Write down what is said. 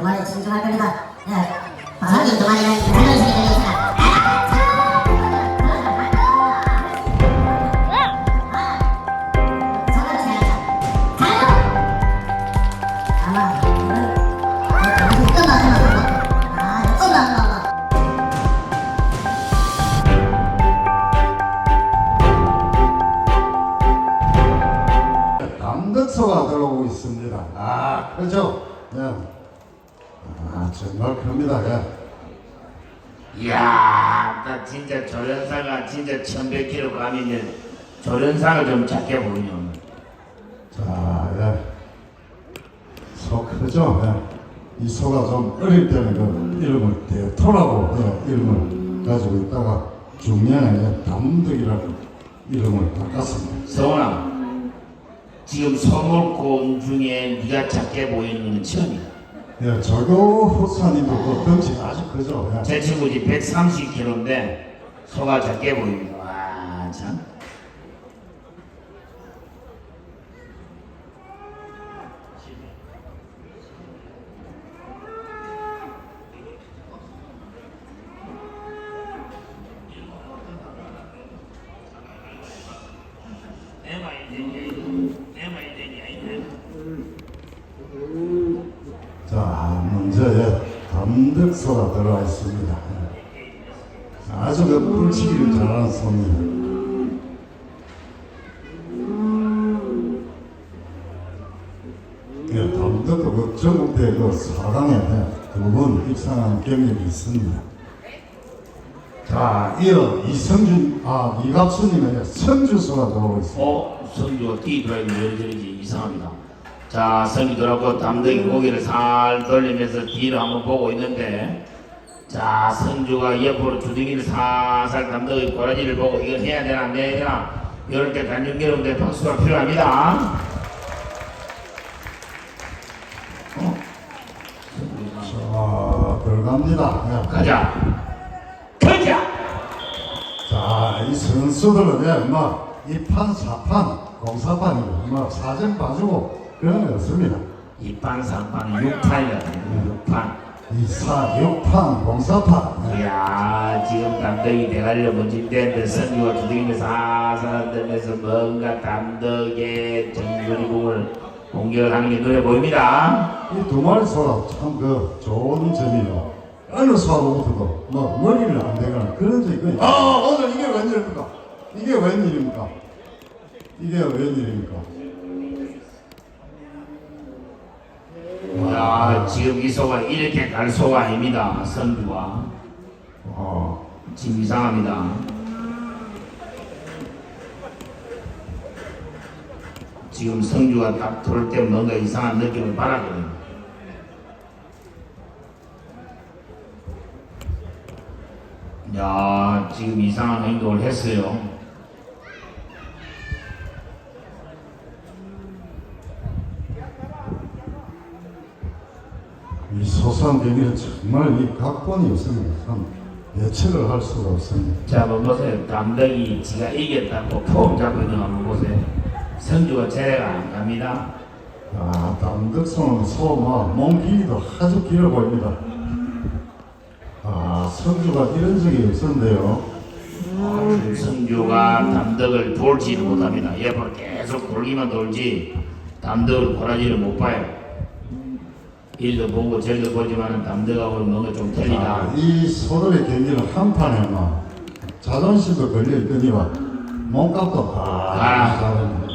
걸려있으나 아마 이거는 끝나 끝나 끝나 아 끝나 끝나 감덕소가 들어오고 있습니다. 아, 그렇죠? 예. 아, 정말 큽니다. 예. 이야, 나 진짜 조련사가 진짜 1100kg 감이면 조련사가 좀 작게 보이냐. 자, 예. 소 크죠? 예. 이 소가 좀 어릴 때는 그 이름을 대토라고 예, 이름을 가지고 있다가 중년에 예, 담덕이라고 이름을 바꿨습니다. 서원아, 지금 소물곰 중에 네가 작게 보이는 건 처음이야. 예, 저도 후사님도 그 덩치 아주 크죠? 예. 제 친구 지 130kg인데 소가 작게 보입니다. 와, 참. 예, 담덕소가 들어와 있습니다. 아주 그 뿔치기를 잘하는 소입니다. 예, 담덕도 그 전국대 그 사강에 두번 입상한 경력이 있습니다. 자, 이어 이성준, 아, 이갑수님의 성주소가 들어오고 있습니다. 어, 성주가 뛰더라고 왜 저런지 이상합니다. 자, 성주 들어고 담덩이 고개를 살 돌리면서 뒤를 한번 보고 있는데, 자, 성주가 옆으로 주둥이를 살살 담덩이 고라지를 보고 이걸 해야 되나 안 해야 되나 이럴 때 단중 여러분들 박수가 필요합니다. 어? 자, 들어갑니다. 예. 가자. 가자. 자, 이 선수들은 예, 뭐, 이판, 사판, 공사판이고, 뭐, 사전 봐주고, 그런 거 없습니다. 이판 삼판 육판이야. 육판. 이사, 육판, 공사판. 이야 지금 담덕이 대가리를 멋진데 선주가 두둥이를 사살 들면서 뭔가 담덕의 정수리공을 공격하는 게 눈에 보입니다 이 두 마리 소라 참 그 좋은 점이요. 어느 소로부터도 뭐, 머리를 안 대거나 그런 적이 거의. 아, 오늘 이게 웬일입니까? 이게 웬일입니까? 이게 웬일입니까? 야 지금 이 소가 이렇게 갈 소가 아닙니다 선주가 어, 지금 이상합니다. 지금 성주가 딱 돌 때 뭔가 이상한 느낌을 받았거든요. 야 지금 이상한 행동을 했어요 이 소상경기는 정말 이 각본이 없습니다. 참 예측을 할 수가 없습니다. 자, 한번 보세요. 담덕이 지가 이겼다고 폼 잡고 있는 거 한번 보세요. 성주가 제대가 안 갑니다. 아, 담덕성은 소마 몸 길이도 아주 길어 보입니다. 아, 성주가 이런 적이 없었는데요. 성주가 담덕을 돌지를 못합니다. 옆으로 계속 돌기만 돌지 담덕을 고라지를 못 봐요. 일도 보고 저리도 보지만 담덕하고 뭔가 좀 틀리다. 아, 이 소들의 경기는 한 판에 막 자존심도 걸려 있더니와 몸값도 아, 아.